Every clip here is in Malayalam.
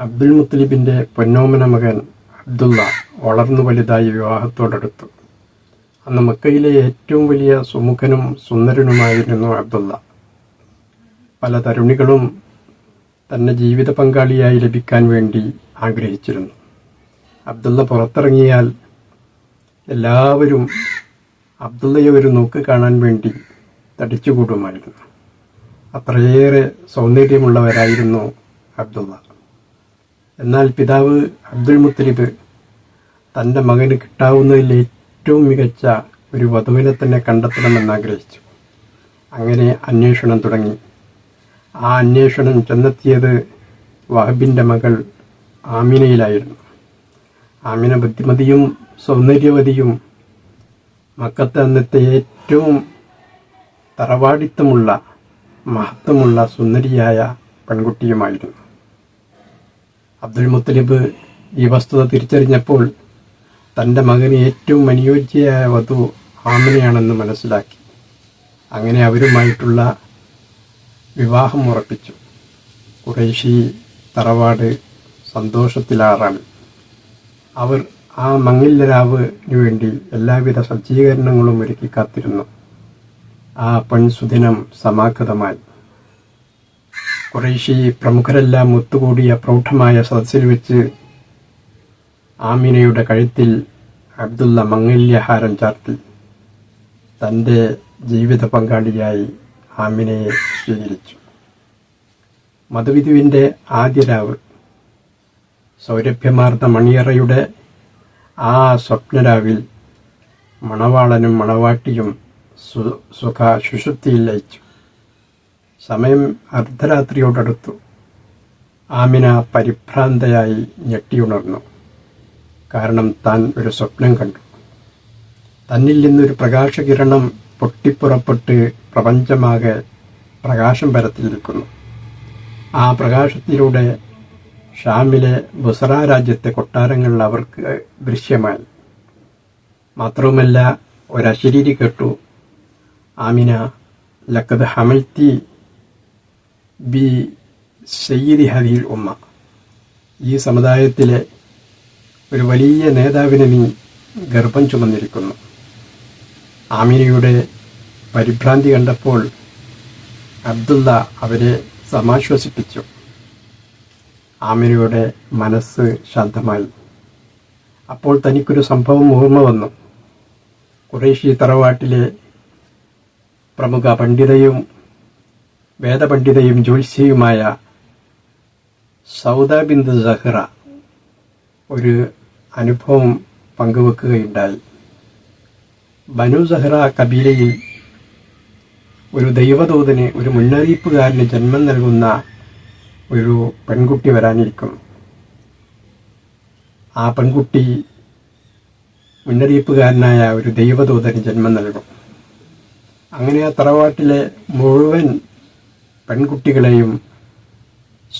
അബ്ദുൽ മുത്തലിബിന്റെ പൊന്നോമന മകൻ അബ്ദുള്ള വളർന്നു വലുതായി വിവാഹത്തോടടുത്തു. അന്ന് മക്കയിലെ ഏറ്റവും വലിയ സുമുഖനും സുന്ദരനുമായിരുന്നു അബ്ദുള്ള. പല തരുണികളും തന്നെ ജീവിത പങ്കാളിയായി ലഭിക്കാൻ വേണ്ടി ആഗ്രഹിച്ചിരുന്നു. അബ്ദുള്ള പുറത്തിറങ്ങിയാൽ എല്ലാവരും അബ്ദുള്ളയെ ഒരു നോക്ക് കാണാൻ വേണ്ടി തടിച്ചുകൂടുമായിരുന്നു. അത്രയേറെ സൗന്ദര്യമുള്ളവരായിരുന്നു അബ്ദുള്ള. എന്നാൽ പിതാവ് അബ്ദുൽ മുത്തലിബ് തന്റെ മകന് കിട്ടാവുന്നതിൽ ഏറ്റവും മികച്ച ഒരു വധുവിനെ തന്നെ കണ്ടെത്തണമെന്നാഗ്രഹിച്ചു അങ്ങനെ അന്വേഷണം തുടങ്ങി. ആ അന്വേഷണം ചെന്നെത്തിയത് വഹബിന്റെ മകൾ ആമിനയിലായിരുന്നു. ആമിന ബുദ്ധിമതിയും സൗന്ദര്യവതിയും മക്കത്തെ അന്നത്തെ ഏറ്റവും തറവാടിത്തമുള്ള മഹത്വമുള്ള സുന്ദരിയായ പെൺകുട്ടിയുമായിരുന്നു. അബ്ദുൽ മുത്തലിബ് ഈ വസ്തുത തിരിച്ചറിഞ്ഞപ്പോൾ തന്റെ മകന് ഏറ്റവും അനുയോജ്യയായ വധു ആമിനയാണെന്ന് മനസ്സിലാക്കി. അങ്ങനെ അവരുമായിട്ടുള്ള വിവാഹം ഉറപ്പിച്ചു. കുറേശി തറവാട് സന്തോഷത്തിലാറാണ്. അവർ ആ മങ്ങില്ലരാവിന് വേണ്ടി എല്ലാവിധ സജ്ജീകരണങ്ങളും ഒരുക്കി കാത്തിരുന്നു. ആ പെൺസുദിനം സമാഗതമായി. കുറേശി പ്രമുഖരെല്ലാം ഒത്തുകൂടിയ പ്രൗഢമായ സദസ്സിൽ വെച്ച് ആമിനയുടെ കഴുത്തിൽ അബ്ദുള്ള മംഗല്യഹാരം ചാർത്തി. തന്റെ ജീവിത പങ്കാളിയായി ആമിനയെ സ്വീകരിച്ചു. മധുവിധുവിന്റെ ആദ്യ രാവ് സൗരഭ്യമാർന്ന മണിയറയുടെ ആ സ്വപ്നരാവിൽ മണവാളനും മണവാട്ടിയും സുഖ സുഷുപ്തിയിൽ ലയിച്ചു. സമയം അർദ്ധരാത്രിയോടടുത്തു. ആമിന പരിഭ്രാന്തയായി ഞെട്ടിയുണർന്നു. കാരണം താൻ ഒരു സ്വപ്നം കണ്ടു. തന്നിൽ നിന്നൊരു പ്രകാശകിരണം പൊട്ടിപ്പുറപ്പെട്ട് പ്രപഞ്ചമാകെ പ്രകാശം പരത്തിയിരിക്കുന്നു ആ പ്രകാശത്തിലൂടെ ഷാമിലെ ബുസറ രാജ്യത്തെ കൊട്ടാരങ്ങൾ അവർക്ക് ദൃശ്യമായി. മാത്രവുമല്ല ഒരശരീരി കേട്ടു ആമിന ലക്കത് ഹമൽത്തി ബി സയ്യിദി ഹദീൽ ഉമ്മ. ഈ സമുദായത്തിലെ ഒരു വലിയ നേതാവിനെ നീ ഗർഭം ചുമന്നിരിക്കുന്നു. ആമിനയുടെ പരിഭ്രാന്തി കണ്ടപ്പോൾ അബ്ദുള്ള അവരെ സമാശ്വസിപ്പിച്ചു. ആമിനയുടെ മനസ്സ് ശാന്തമായി. അപ്പോൾ തനിക്കൊരു സംഭവം ഓർമ്മ വന്നു. കുറേശി തറവാട്ടിലെ പ്രമുഖ പണ്ഡിതയും വേദപണ്ഡിതയും ജ്യോത്സ്യയുമായ സൗദ സഹ്റ ഒരു അനുഭവം പങ്കുവെക്കുകയുണ്ടായി. ബനു സഹ്റ കബീലയിൽ ഒരു ദൈവദൂതന് ഒരു മുന്നറിയിപ്പുകാരന് ജന്മം നൽകുന്ന ഒരു പെൺകുട്ടി വരാനിരിക്കും. ആ പെൺകുട്ടി മുന്നറിയിപ്പുകാരനായ ഒരു ദൈവദൂതന് ജന്മം നൽകും. അങ്ങനെ ആ തറവാട്ടിലെ മുഴുവൻ പെൺകുട്ടികളെയും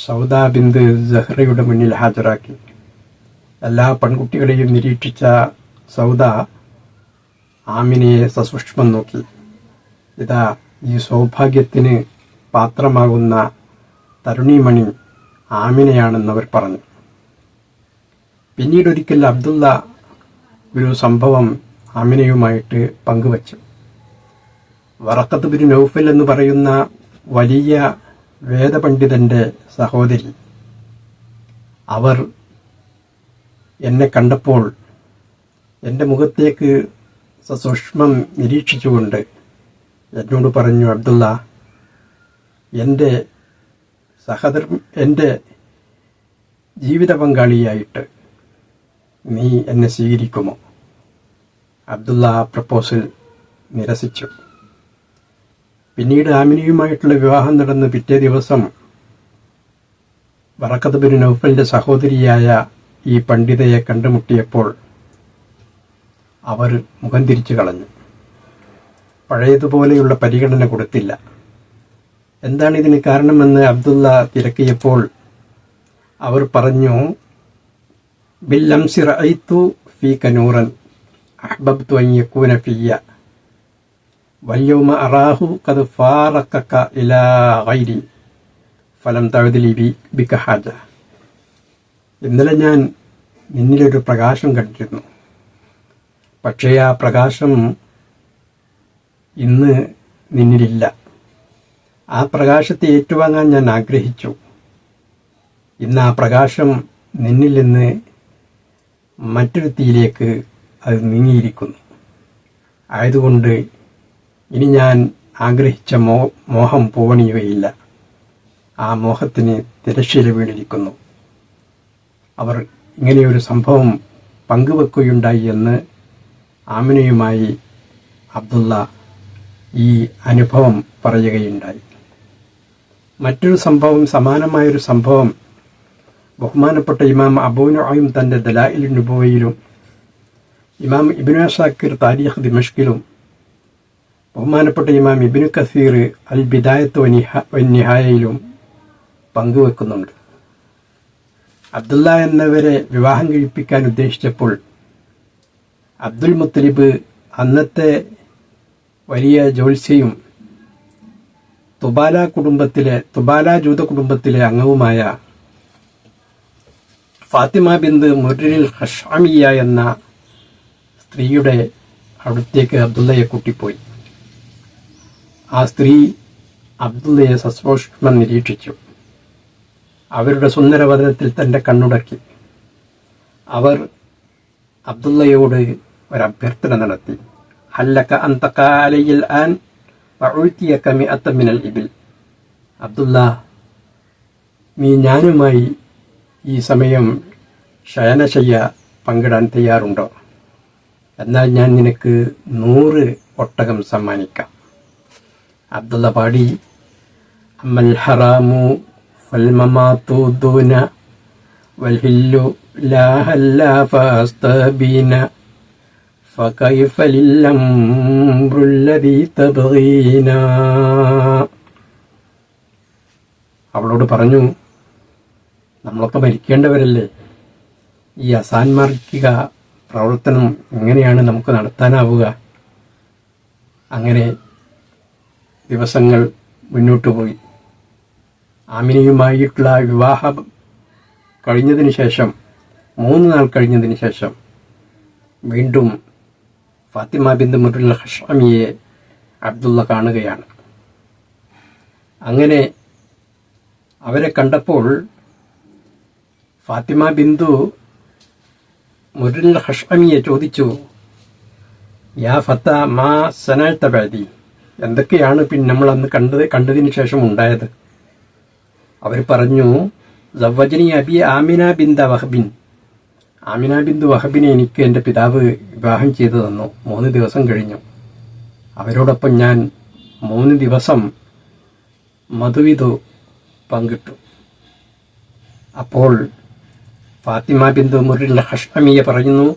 സൗദാ ബിന്ദ് സഹ്റയുടെ മുന്നിൽ ഹാജരാക്കി. എല്ലാ പെൺകുട്ടികളെയും നിരീക്ഷിച്ച സൗദ ആമിനയെ സസൂക്ഷ്മം നോക്കി. ഇതാ ഈ സൗഭാഗ്യത്തിന് പാത്രമാകുന്ന തരുണിമണി ആമിനയാണെന്നവർ പറഞ്ഞു. പിന്നീട് ഒരിക്കൽ അബ്ദുള്ള ഒരു സംഭവം ആമിനയുമായിട്ട് പങ്കുവച്ചു. വറക്കത്ത് ബിൻ നൗഫൽ എന്ന് പറയുന്ന വലിയ വേദപണ്ഡിതന്റെ സഹോദരി. അവർ എന്നെ കണ്ടപ്പോൾ എന്റെ മുഖത്തേക്ക് സസൂക്ഷ്മം നിരീക്ഷിച്ചുകൊണ്ട് എന്നോട് പറഞ്ഞു അബ്ദുള്ള എന്റെ സഹധർ എന്റെ ജീവിത പങ്കാളിയായിട്ട് നീ എന്നെ സ്വീകരിക്കുമോ? അബ്ദുള്ള പ്രപ്പോസൽ നിരസിച്ചു. പിന്നീട് ആമിനിയുമായിട്ടുള്ള വിവാഹം നടന്ന് പിറ്റേ ദിവസം വറക്കത്ത് ബിൻ നൗഫലിന്റെ സഹോദരിയായ ഈ പണ്ഡിതയെ കണ്ടുമുട്ടിയപ്പോൾ അവർ മുഖം തിരിച്ചു കളഞ്ഞു. പഴയതുപോലെയുള്ള പരിഗണന കൊടുത്തില്ല. എന്താണ് ഇതിന് കാരണമെന്ന് അബ്ദുള്ള തിരക്കിയപ്പോൾ അവർ പറഞ്ഞു ബില്ലംസിറു ഫി കനൂറൻ അഹ്ബബ് യകൂന ഫിയ്യ. വല്യൗമ അറാഹു കത് ഫാറഖക ഇലാ ഫലം തഅദിലി ബി ഹാജ. ഇന്നലെ ഞാൻ നിന്നിലൊരു പ്രകാശം കണ്ടിരുന്നു. പക്ഷേ ആ പ്രകാശം ഇന്ന് നിന്നിലില്ല. ആ പ്രകാശത്തെ ഏറ്റുവാങ്ങാൻ ഞാൻ ആഗ്രഹിച്ചു. ഇന്ന് ആ പ്രകാശം നിന്നിൽ നിന്ന് മറ്റൊരു തീയിലേക്ക് അത് നീങ്ങിയിരിക്കുന്നു. ആയതുകൊണ്ട് ഇനി ഞാൻ ആഗ്രഹിച്ച മോ മോഹം പോവണിയുകയില്ല. ആ മോഹത്തിന് തിരശ്ശീല വീണിരിക്കുന്നു. അവർ ഇങ്ങനെയൊരു സംഭവം പങ്കുവെക്കുകയുണ്ടായി എന്ന് ആമിനയുമായി അബ്ദുള്ള ഈ അനുഭവം പറയുകയുണ്ടായി. മറ്റൊരു സംഭവം സമാനമായൊരു സംഭവം ബഹുമാനപ്പെട്ട ഇമാം അബൂനായും തന്റെ ദലായിൽ നുബുവയിലും ഇമാം ഇബിനാഷാക്കിർ താരിഖ് ദിമഷ്കിലും ബഹുമാനപ്പെട്ട ഇമാം ഇബിനു കസീർ അൽ ബിദായത്ത് വന്യഹായയിലും പങ്കുവെക്കുന്നുണ്ട്. അബ്ദുള്ള എന്നവരെ വിവാഹം കഴിപ്പിക്കാൻ ഉദ്ദേശിച്ചപ്പോൾ അബ്ദുൽ മുത്തലിബ് അന്നത്തെ വലിയ ജോത്സ്യയും തുബാല കുടുംബത്തിലെ തുബാല ജൂത കുടുംബത്തിലെ അംഗവുമായ ഫാത്തിമ ബിന്ദ് മുരിൽ ഹഷാമിയ എന്ന സ്ത്രീയുടെ അടുത്തേക്ക് അബ്ദുള്ളയെ കൂട്ടിപ്പോയി. ആ സ്ത്രീ അബ്ദുള്ളയെ സസൂക്ഷ്മം നിരീക്ഷിച്ചു. അവരുടെ സുന്ദരവദനത്തിൽ തന്റെ കണ്ണുടക്കി. അവർ അബ്ദുള്ളയോട് ഒരഭ്യർത്ഥന നടത്തി. ഹല്ലക്ക അന്തക്കാലയിൽ ആൻ പഴുത്തിയ കമി അത്തമിനൽ ഇബിൽ. അബ്ദുള്ള നീ ഞാനുമായി ഈ സമയം ശയനശയ്യ പങ്കിടാൻ തയ്യാറുണ്ടോ? എന്നാൽ ഞാൻ നിനക്ക് നൂറ് ഒട്ടകം സമ്മാനിക്കാം. അബ്ദുള്ള പാടി അമ്മൽ ഹറാമു ഫൽമമാത്തു ദൂന വൽഹില്ലു ലാ ഹല്ല ഫാസ്തബീന فكيف للأمر الذي تبغينا അവളോട് പറഞ്ഞു നമ്മളൊക്കെ മരിക്കേണ്ടവരല്ലേ ഈ അസാൻമാർഗിക പ്രവർത്തനം എങ്ങനെയാണ് നമുക്ക് നടത്താനാവുക അങ്ങനെ ദിവസങ്ങൾ മുന്നോട്ടു പോയി. ആമിനിയുമായിട്ടുള്ള വിവാഹം കഴിഞ്ഞതിന് ശേഷം മൂന്ന് നാൾ കഴിഞ്ഞതിന് ശേഷം വീണ്ടും ഫാത്തിമ ബിന്ദു മുറുൽ ഹഷാമിയെ അബ്ദുള്ള കാണുകയാണ്. അങ്ങനെ അവരെ കണ്ടപ്പോൾ ഫാത്തിമ ബിന്ദു മുരുൽ ഹഷാമിയെ ചോദിച്ചു യാ ഫത്ത മാ സനാഴ്ത്ത ബാദി എന്തൊക്കെയാണ് പിന്നെ നമ്മൾ അന്ന് കണ്ടത് കണ്ടതിന് ശേഷം ഉണ്ടായത്? അവർ പറഞ്ഞു സവ്വജനി അബി ആമിന ബിന്ദ വഹബിൻ. ആമിന ബിന്ദു വഹബിനെ എനിക്ക് എന്റെ പിതാവ് വിവാഹം ചെയ്തു തന്നു. മൂന്ന് ദിവസം കഴിഞ്ഞു. അവരോടൊപ്പം ഞാൻ മൂന്ന് ദിവസം മധുവിധു പങ്കിട്ടു. അപ്പോൾ ഫാത്തിമ ബിന്ദു മുറിൽ ഹഷ്മിയെ പറയുന്നു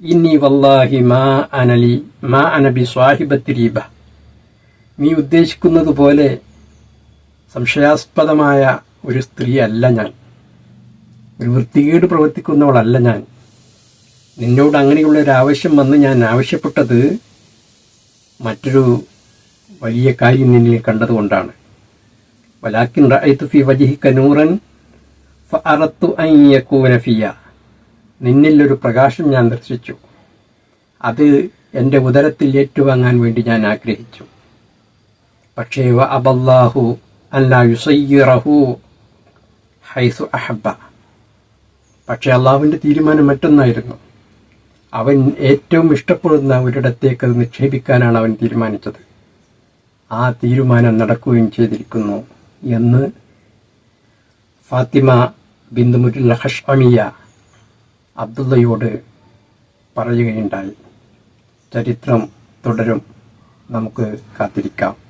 ഇനി വല്ലാഹി മാ അനലി മാ അനബി സ്വാഹിബത്തിരീബ നീ ഉദ്ദേശിക്കുന്നത് പോലെ സംശയാസ്പദമായ ഒരു സ്ത്രീ അല്ല ഞാൻ. ഒരു വൃത്തികേട് പ്രവർത്തിക്കുന്നവളല്ല ഞാൻ. നിന്നോട് അങ്ങനെയുള്ള ഒരു ആവശ്യം വന്ന് ഞാൻ ആവശ്യപ്പെട്ടത് മറ്റൊരു വലിയ കാര്യം നിന്നിൽ കണ്ടതുകൊണ്ടാണ്. വലാക്കിൻ ഫി വജിഹിക കനൂറൻ ഫഅറത്തു അൻ യകൂന ഫിയ. നിന്നിൽ ഒരു പ്രകാശം ഞാൻ ദർശിച്ചു. അത് എന്റെ ഉദരത്തിൽ ഏറ്റുവാങ്ങാൻ വേണ്ടി ഞാൻ ആഗ്രഹിച്ചു. പക്ഷേ വ അബല്ലാഹു അല്ലാ യുസയ്യിറഹു ഹൈസു അഹബ പക്ഷെ അള്ളാഹുവിന്റെ തീരുമാനം മറ്റൊന്നായിരുന്നു. അവൻ ഏറ്റവും ഇഷ്ടപ്പെടുന്ന ഒരിടത്തേക്ക് അത് നിക്ഷേപിക്കാനാണ് അവൻ തീരുമാനിച്ചത്. ആ തീരുമാനം നടക്കുകയും ചെയ്തിരിക്കുന്നു എന്ന് ഫാത്തിമ ബിന്ദുമുരുൽ ഹഷ്മിയ അബ്ദുള്ളയോട് പറയുകയുണ്ടായി. ചരിത്രം തുടരും. നമുക്ക് കാത്തിരിക്കാം.